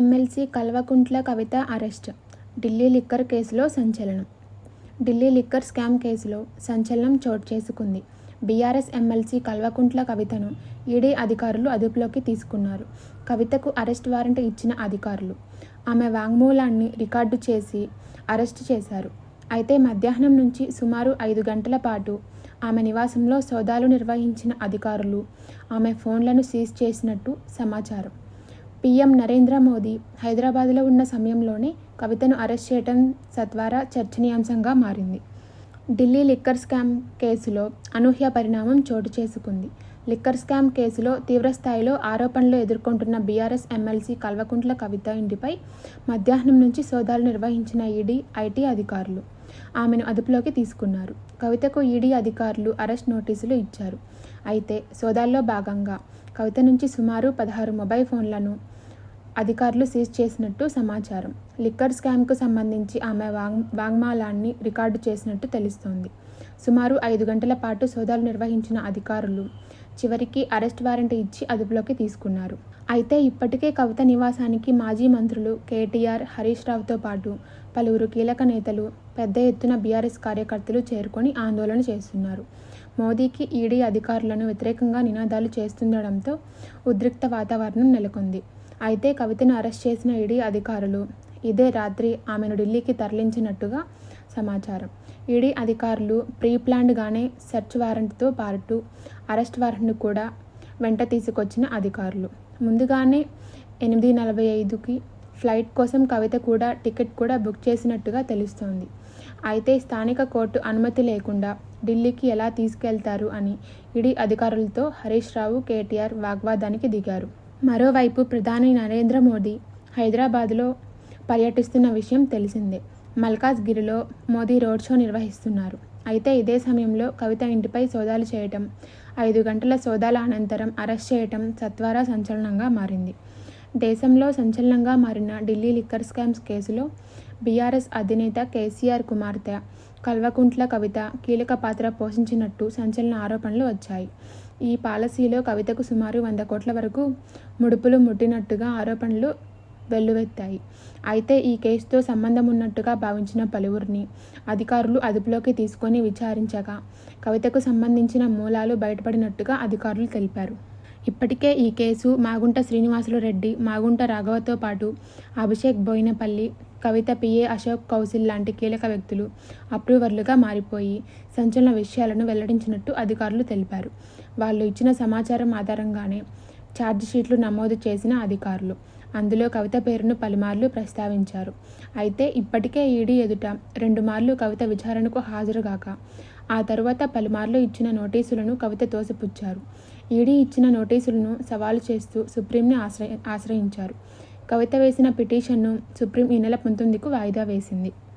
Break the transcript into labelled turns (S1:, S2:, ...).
S1: MLC Kalvakuntla Kavitha arrest. Delhi liquor కేసులో సంచలనం. Delhi liquor scam కేసులో సంచలనం చోటు చేసుకుంది. బీఆర్ఎస్ ఎమ్మెల్సీ కల్వకుంట్ల కవితను ఈడీ అధికారులు అదుపులోకి తీసుకున్నారు. కవితకు అరెస్ట్ వారెంట్ ఇచ్చిన అధికారులు. ఆమె వాంగ్మూలాన్ని రికార్డు చేసి అరెస్టు చేశారు. అయితే మధ్యాహ్నం నుంచి సుమారు ఐదు గంటల పాటు ఆమె నివాసంలో సోదాలు నిర్వహించిన అధికారులు ఆమె ఫోన్లను సీజ్ చేసినట్టు సమాచారం. పీఎం నరేంద్ర మోదీ హైదరాబాద్లో ఉన్న సమయంలోనే కవితను అరెస్ట్ చేయడం సత్వారా చర్చనీయాంశంగా మారింది. ఢిల్లీ లిక్కర్ స్కామ్ కేసులో అనూహ్య పరిణామం చోటు చేసుకుంది. లిక్కర్ స్కామ్ కేసులో తీవ్రస్థాయిలో ఆరోపణలు ఎదుర్కొంటున్న బీఆర్ఎస్ ఎమ్మెల్సీ కల్వకుంట్ల కవిత ఇంటిపై మధ్యాహ్నం నుంచి సోదాలు నిర్వహించిన ఈడీ ఐటీ అధికారులు ఆమెను అదుపులోకి తీసుకున్నారు. కవితకు ఈడీ అధికారులు అరెస్ట్ నోటీసులు ఇచ్చారు. అయితే సోదాల్లో భాగంగా కవిత నుంచి సుమారు పదహారు మొబైల్ ఫోన్లను అధికారులు సీజ్ చేసినట్టు సమాచారం. లిక్కర్ స్కామ్కు సంబంధించి ఆమె వాంగ్ వాంగ్మాలాన్ని రికార్డు చేసినట్టు తెలుస్తోంది. సుమారు ఐదు గంటల పాటు సోదాలు నిర్వహించిన అధికారులు చివరికి అరెస్ట్ వారెంట్ ఇచ్చి అదుపులోకి తీసుకున్నారు. అయితే ఇప్పటికే కవిత నివాసానికి మాజీ మంత్రులు కేటీఆర్ హరీష్ రావుతో పాటు పలువురు కీలక నేతలు పెద్ద ఎత్తున బీఆర్ఎస్ కార్యకర్తలు చేరుకొని ఆందోళన చేస్తున్నారు. మోదీకి ఈడీ అధికారులను వ్యతిరేకంగా నినాదాలు చేస్తుండడంతో ఉద్రిక్త వాతావరణం నెలకొంది. అయితే కవితను అరెస్ట్ చేసిన ఈడీ అధికారులు. ఇదే రాత్రి ఆమెను ఢిల్లీకి తరలించినట్టుగా సమాచారం. ఈడీ అధికారులు ప్రీ ప్లాన్డ్గానే సెర్చ్ వారెంట్తో పాటు అరెస్ట్ వారెంట్ను కూడా వెంట తీసుకొచ్చిన అధికారులు. ముందుగానే ఎనిమిది నలభై ఐదుకి ఫ్లైట్ కోసం కవిత కూడా టికెట్ కూడా బుక్ చేసినట్టుగా తెలుస్తోంది. అయితే స్థానిక కోర్టు అనుమతి లేకుండా ఢిల్లీకి ఎలా తీసుకెళ్తారు అని ఈడీ అధికారులతో హరీష్ రావు కేటీఆర్ వాగ్వాదానికి దిగారు. మరోవైపు ప్రధాని నరేంద్ర మోదీ హైదరాబాద్లో పర్యటిస్తున్న విషయం తెలిసిందే. మల్కాజ్గిరిలో మోదీ రోడ్ షో నిర్వహిస్తున్నారు. అయితే ఇదే సమయంలో కవిత ఇంటిపై సోదాలు చేయటం ఐదు గంటల సోదాల అనంతరం అరెస్ట్ చేయటం సత్వారా సంచలనంగా మారింది. దేశంలో సంచలనంగా మారిన ఢిల్లీ లిక్కర్ స్కామ్స్ కేసులో బీఆర్ఎస్ అధినేత కేసీఆర్ కుమార్తె కల్వకుంట్ల కవిత కీలక పాత్ర పోషించినట్టు సంచలన ఆరోపణలు వచ్చాయి. ఈ పాలసీలో కవితకు సుమారు వంద కోట్ల వరకు ముడుపులు ముట్టినట్టుగా ఆరోపణలు వెల్లువెత్తాయి. అయితే ఈ కేసుతో సంబంధం ఉన్నట్టుగా భావించిన పలువురిని అధికారులు అదుపులోకి తీసుకొని విచారించగా కవితకు సంబంధించిన మూలాలు బయటపడినట్టుగా అధికారులు తెలిపారు. ఇప్పటికే ఈ కేసు మాగుంట శ్రీనివాసులు రెడ్డి మాగుంట రాఘవతో పాటు అభిషేక్ బోయినపల్లి కవిత పిఏ అశోక్ కౌశల్ లాంటి కీలక వ్యక్తులు అప్రూవర్లుగా మారిపోయి సంచలన విషయాలను వెల్లడించినట్టు అధికారులు తెలిపారు. వాళ్ళు ఇచ్చిన సమాచారం ఆధారంగానే ఛార్జిషీట్లు నమోదు చేసిన అధికారులు. అందులో కవిత పేరును పలుమార్లు ప్రస్తావించారు. అయితే ఇప్పటికే ఈడీ ఎదుట రెండు మార్లు కవిత విచారణకు హాజరుగాక ఆ తరువాత పలుమార్లు ఇచ్చిన నోటీసులను కవిత తోసిపుచ్చారు. ఈడీ ఇచ్చిన నోటీసులను సవాలు చేస్తూ సుప్రీంని ఆశ్రయ ఆశ్రయించారు. కవిత వేసిన పిటిషన్ను సుప్రీం ఈ నెల పంతొమ్మిదికు వాయిదా వేసింది.